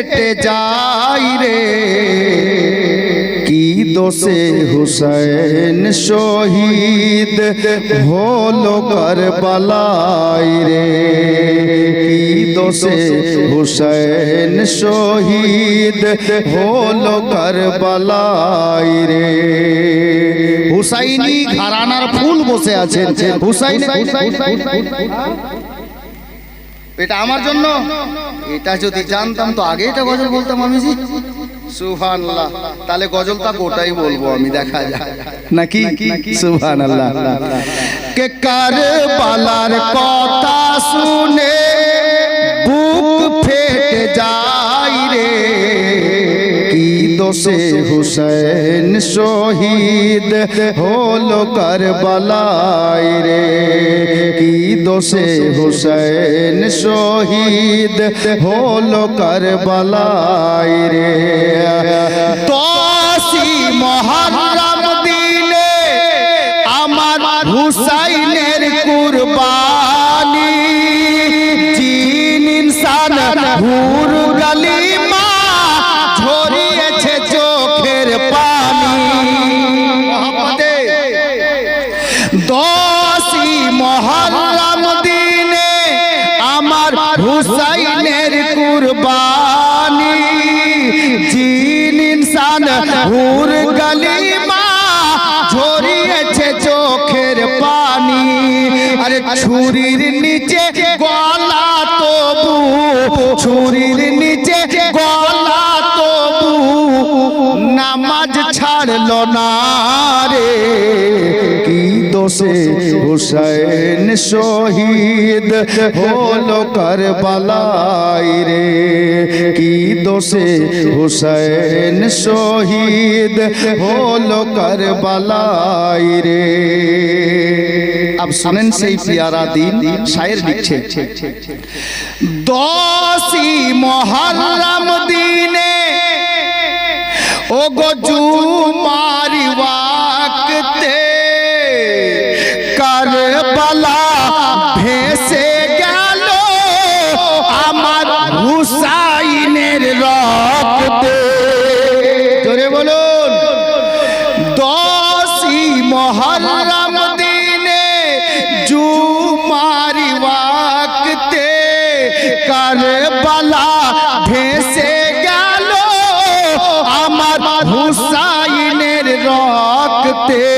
ফেটে যাই রে। কি দোষে হুসেন শহীদ হলো কারবালাই রে। কি দোষে হুসেন শহীদ হলো কারবালাই রে। হুসাইনি ঘরানার ফুল বসে আছেন। হুসাইন। এটা আমার জন্য? এটা যদি জানতাম তো আগে এটা গজল বলতাম আমি জি। তাহলে গজলটা গোটাই বলব আমি দেখা যায়। নাকি? কে কারবালার কথা শুনে বুক ফেটে যায় রে? কি দোষে হুসেন শহীদ হলো কারবালাই রে? কি দোষে হুসেন শহীদ হলো কারবালাই রে। দশি মহরম দিনে আমার হুসাইনের কুরবানি। জিন ইনসান হুর গালিমা ঝরিয়েছে চোখের পানি। মোহাম্মদে হুর গালিমা ঝরিয়েছে চোখের পানি। আরে ছুরির নিচে গলা তবু ছুরির পারল না রে। কি দোষে হুসেন শহীদ হলো কারবালাই রে। কি দোষে হুসেন শহীদ হলো কারবালাই রে। আপ শুনেন সেই পিয়ারা দিন, শায়ের লিখছে। দশই মহারাম দিনে ও গো জুমারি ওয়াক্তে কারবালা ভেসে গেল আমার হুসাইনের রক্তে। জোরে বলুন, দশই মহরম দিনে জুমারি ওয়াক্তে কারবালা ভেসে হুসাইনের রক্তে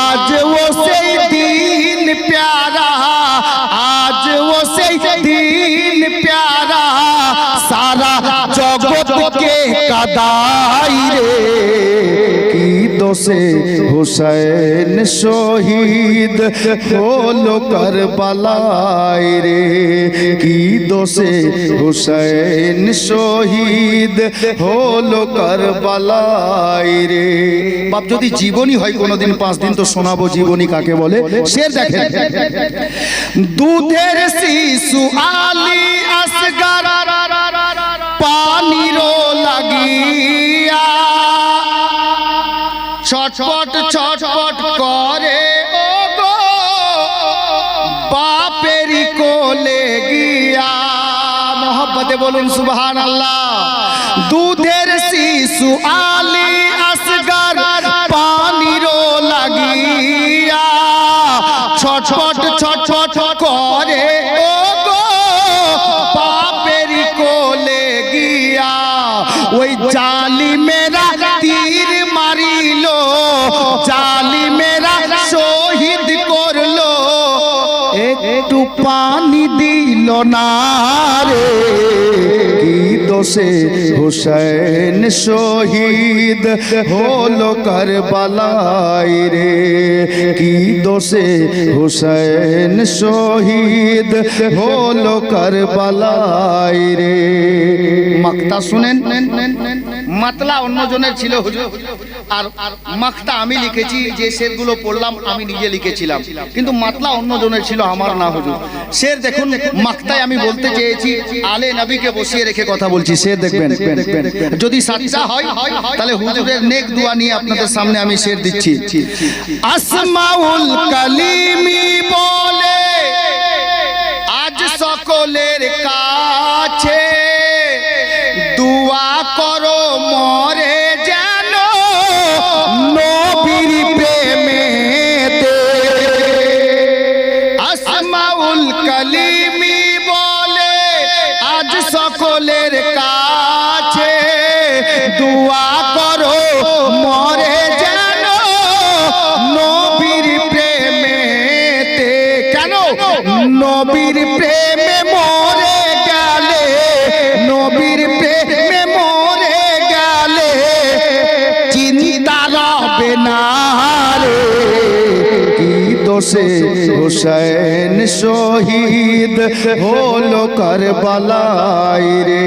আজ ও সেই দিন প্যারা আজ ও সেই দিন প্যারা সারা জগৎকে কাদাই রে দোষে হুসেন শহীদ হলো কারবালাই রে কি দোষে হুসেন শহীদ হলো কারবালাই রে বাপ যদি জীবনী হয় কোনোদিন, পাঁচ দিন তো শোনাবো জীবনী কাকে বলে? শের দেখেন। দুধের শিশু আলী আসগার, পানিরও লাগিয়া মোহব্বতে বলুন সুবহান আল্লাহ দুধের শিশু আলী আসগার পানিরও লাগিয়া ছটপট ছটপট করে গিয়া ওই তীর করল। পানি দিল না রে। দোষে হুসেন শহীদ হলো কারবালাই রে কি দোষে হুসেন শহীদ হলো কারবালাই রে মাক্তা শুনেন মাতলা অন্যজনের ছিল হুজুর। আর মাখতা আমি লিখেছি, যে শেরগুলো পড়লাম আমি নিজে লিখেছিলাম। কিন্তু মাতলা অন্যজনের ছিল, আমার না হুজুর। শের দেখুন, মাখতায় আমি বলতে চেয়েছি, আলে নবীকে বসিয়ে রেখে কথা বলছি। শের দেখবেন, যদি সাচ্চা হয়, তাহলে হুজুরের নেক দোয়া নিয়ে আপনাদের সামনে আমি শের দিচ্ছি। আসমাউল কালিমি বলে, আজ সকলের কাছে সকলের কাছে দোয়া করো, মরে যেন নবীর প্রেমেতে। কেন? নবীর প্রেমে মরে গেলে, নবীর প্রেমে মরে গেলে চিন্তা রবে না রে। কি দোষে হুসেন? শহীদ হলো কারবালায় রে।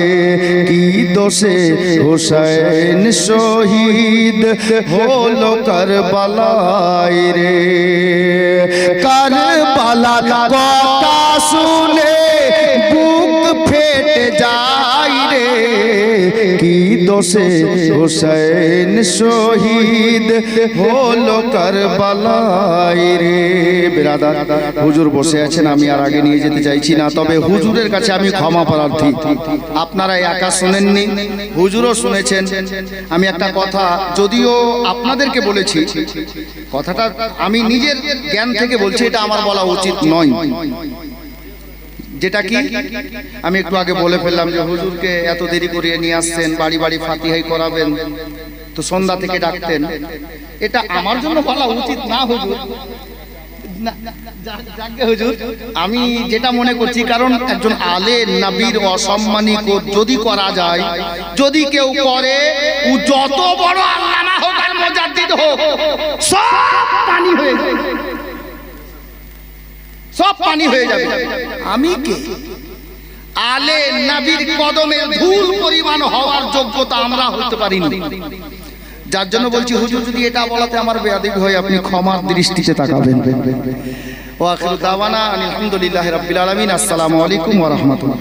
কি দোষে হুসেন শহীদ হলো কারবালায় রে। কারবালার কথা শুনে ফেটে যায় রে। কি দোষে হুসেন শহীদ হলো কারবালায় রে। বেরাদার, হুজুর বসে আছেন, আমি আর আগে নিয়ে যেতে চাইছি না। তবে হুজুরের কাছে আমি ক্ষমা প্রার্থী। আপনারা একা শোনেননি, হুজুরও শুনেছেন। আমি একটা কথা যদিও আপনাদেরকে বলেছি, কথাটা আমি নিজের জ্ঞান থেকে বলছি, এটা আমার বলা উচিত নয়। যেটা কি? আমি একটু আগে বলে ফেললাম যে হুজুরকে এত দেরি করিয়ে নিয়ে আসছেন, বাড়ি বাড়ি ফাতিহাই করাবেন, তো সন্ধ্যা থেকে ডাকতেন। এটা আমার জন্য বলা উচিত না হুজুর। আমি যেটা মনে করছি, কারণ একজন আলে নবীর অসম্মানী যদি করা যায়, যদি কেউ করে যত বড় আল্লামা হোক আর মুজাদ্দিদ হোক সব পানি হয়ে যাবে। আমি কে? আলে নবীর কদমের ধুল পরিমাণ হওয়ার যোগ্যতা আমরা হতে পারিনি। যার জন্য বলছি হুজুর যদি এটা বলাতে আমার বেয়াদিব হয় আপনি ক্ষমার দৃষ্টিতে তাকাবেন। ও আখির দাওয়ানা আলহামদুলিল্লাহ রাব্বিল আলামিন। আসসালামু আলাইকুম ওয়া রাহমাতুল্লাহ।